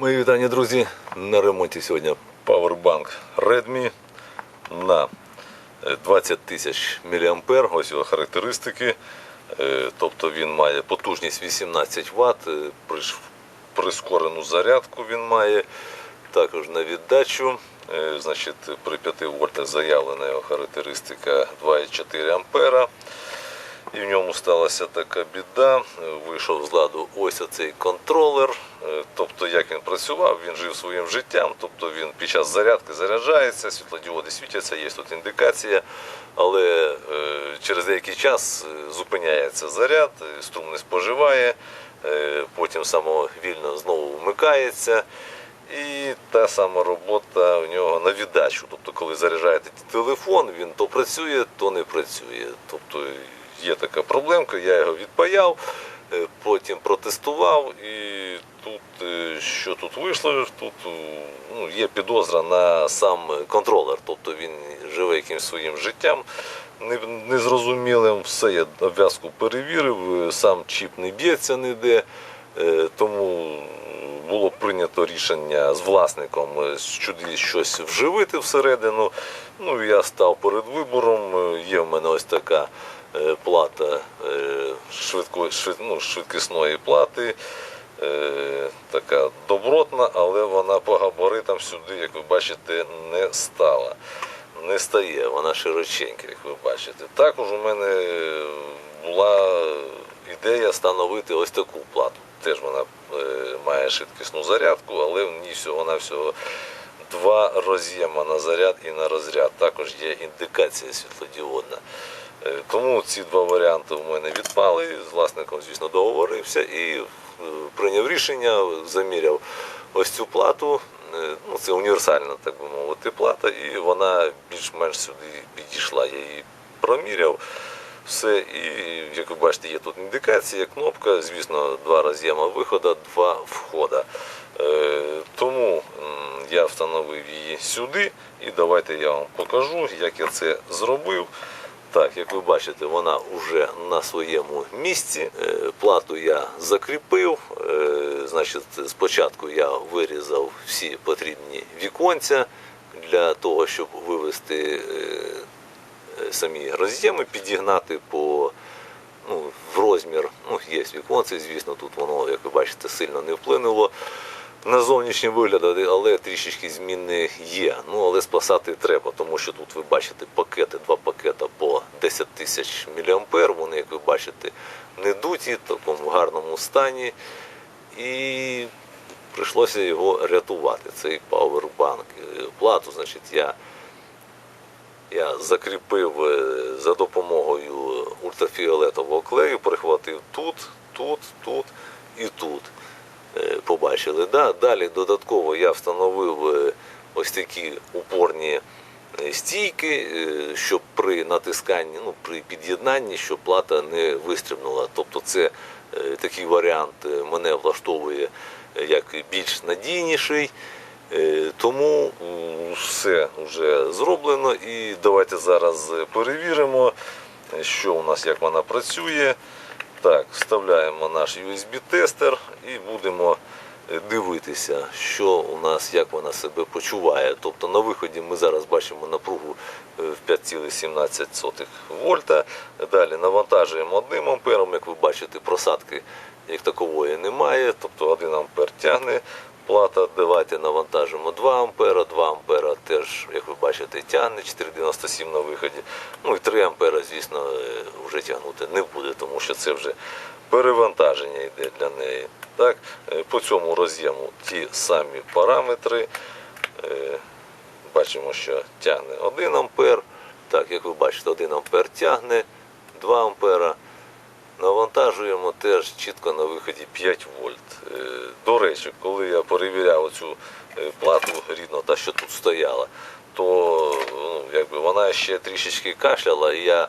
Мої вітання, друзі. На ремонті сьогодні Powerbank Redmi на е, 20 тисяч мА. Ось його характеристики. Е, Тобто він має потужність 18 Вт, е, прискорену зарядку він має. Також на віддачу. Е, Значить, при 5 вольтах заявлена його характеристика 2,4 ампера. І в ньому сталася така біда. Вийшов з ладу ось оцей контролер. Е, Тобто, як він працював, він жив своїм життям. Тобто він під час зарядки заряджається, світлодіоди світяться, є тут індикація. Але е, через деякий час е, зупиняється заряд, струм не споживає, потім самовільно знову вмикається. І та сама робота у нього на віддачу. Тобто, коли заряджаєте телефон, він то працює, то не працює. Тобто є така проблемка, я його відпаяв, е, потім протестував, і тут е, що тут вийшло, тут е, ну, є підозра на сам контролер, тобто він живе якимось своїм життям. Незрозумілим, все я обв'язку перевірив, сам чіп не б'ється ніде, тому було прийнято рішення з власником щось вживити всередину. Ну, я став перед вибором. Є в мене ось така плата е, швидко, швид, ну, швидкісної плати. Е, така добротна, але вона по габаритам сюди, як ви бачите, не стала. Не стає, вона широченька, як ви бачите. Також у мене була ідея встановити ось таку плату. Теж вона е, має швидкісну зарядку, але в ній всього вона всього два роз'єма на заряд і на розряд. Також є індикація світлодіодна. Е, Тому ці два варіанти у мене відпали. З власником, звісно, договорився і е, прийняв рішення, заміряв ось цю плату. Е, Ну, це універсальна, так би мовити, плата, і вона більш-менш сюди підійшла. Я її проміряв. Все, і як ви бачите, є тут індикація, кнопка, звісно, два роз'єма виходу, два входа. Е, тому я встановив її сюди, і давайте я вам покажу, як я це зробив. Так, як ви бачите, вона вже на своєму місці. Е, Плату я закріпив. Е, Значить, спочатку я вирізав всі потрібні віконця для того, щоб вивести е, самі роз'єми, підігнати по ну, в розмір. Ну, є віконце, звісно, тут воно, як ви бачите, сильно не вплинуло на зовнішній вигляд, але трішечки зміни є. Ну, але спасати треба, тому що тут ви бачите пакети, два пакета по 10 тисяч мА. Вони, як ви бачите, не дуті, в такому гарному стані. І прийшлося його рятувати, цей пауербанк. Е, Плату, значить, я я закріпив е, за допомогою ультрафіолетового клею, прихватив тут, тут, тут і тут. Е, Побачили. Да? Далі додатково я встановив ось такі упорні стійки, е, щоб при натисканні, ну, при під'єднанні, щоб плата не вистрибнула. Тобто це е, такий варіант е, мене влаштовує е, як більш надійніший. Е, Тому все вже зроблено і давайте зараз е, перевіримо, е, що у нас, як вона працює. Так, вставляємо наш USB-тестер і будемо е, дивитися, що у нас, як вона себе почуває. Тобто на виході ми зараз бачимо напругу е, в 5,17 вольта. Далі навантажуємо 1 ампером, як ви бачите, просадки як такової немає. Тобто 1 ампер тягне плата. Давайте навантажимо 2 ампера, 2 ампера теж, як ви бачите, тягне 4,97 на виході. Ну і 3 ампера, звісно, е, вже тягнути не буде, тому що це вже перевантаження йде для неї. Так, е, по цьому роз'єму ті самі параметри. Е, Бачимо, що тягне 1 ампер. Так, як ви бачите, 1 ампер тягне, 2 ампера. Навантажуємо теж чітко на виході 5 вольт. Е, До речі, коли я перевіряв цю плату рідно, та що тут стояла, то ну, якби вона ще трішечки кашляла, і я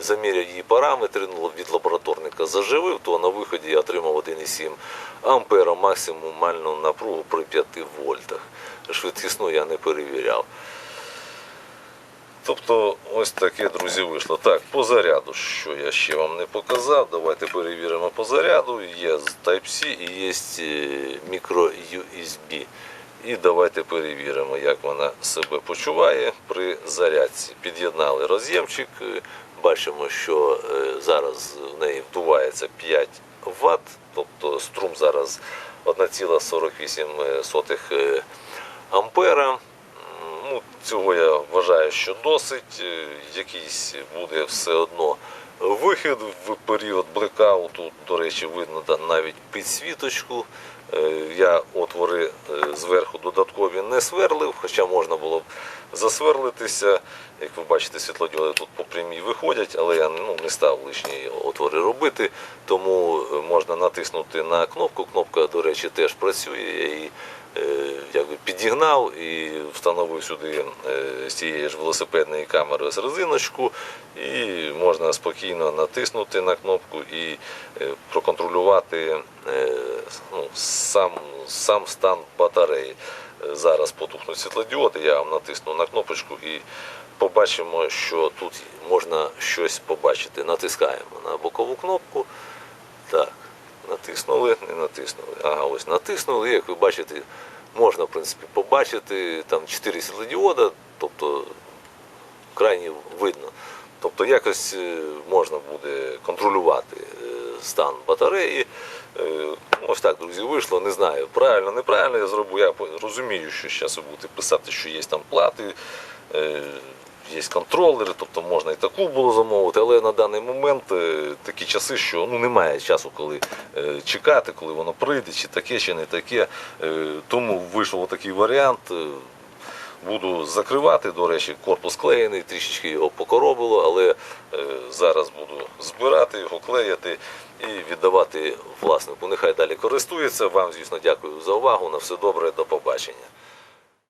заміряв її параметри, ну, від лабораторника заживив, то на виході я отримав 1,7 ампера максимумальну напругу при 5 вольтах. Швидкісну я не перевіряв. Тобто, ось таке, друзі, вийшло. Так, по заряду, що я ще вам не показав. Давайте перевіримо по заряду. Є Type-C і є мікро USB. І давайте перевіримо, як вона себе почуває при зарядці. Під'єднали роз'ємчик. Бачимо, що е, зараз в неї вдувається 5 Вт, тобто струм зараз 1,48 е, ампера. Ну, цього я вважаю, що досить. Е, Якийсь буде все одно вихід в період блекауту. До речі, видно навіть підсвіточку. Е, Я отвори е, зверху додаткові не сверлив, хоча можна було б засверлитися. Як ви бачите, світлодіоди тут по прямій виходять, але я ну, не став лишні отвори робити, тому е, можна натиснути на кнопку. Кнопка, до речі, теж працює. Я її якби підігнав і встановив сюди е, з цієї ж велосипедної камери з резиночку, і можна спокійно натиснути на кнопку і е, проконтролювати е, ну, сам, сам стан батареї. Е, Зараз потухнуть світлодіоди, я вам натисну на кнопочку і побачимо, що тут можна щось побачити. Натискаємо на бокову кнопку. Так, натиснули, не натиснули. Ага, ось натиснули. Як ви бачите, можна в принципі побачити там 4 світлодіода, тобто крайні видно. Тобто якось е, можна буде контролювати е, стан батареї. Е, Ось так, друзі, вийшло. Не знаю, правильно, неправильно я зробив. Я розумію, що зараз ви будете писати, що є там плати, є контролери, тобто можна і таку було замовити, але на даний момент е, такі часи, що ну, немає часу, коли е, чекати, коли воно прийде, чи таке, чи не таке. Е, Тому вийшов такий варіант. Буду закривати, до речі, корпус клеєний, трішечки його покоробило, але зараз буду збирати його, клеяти і віддавати власнику. Нехай далі користується. Вам, звісно, дякую за увагу. На все добре, до побачення.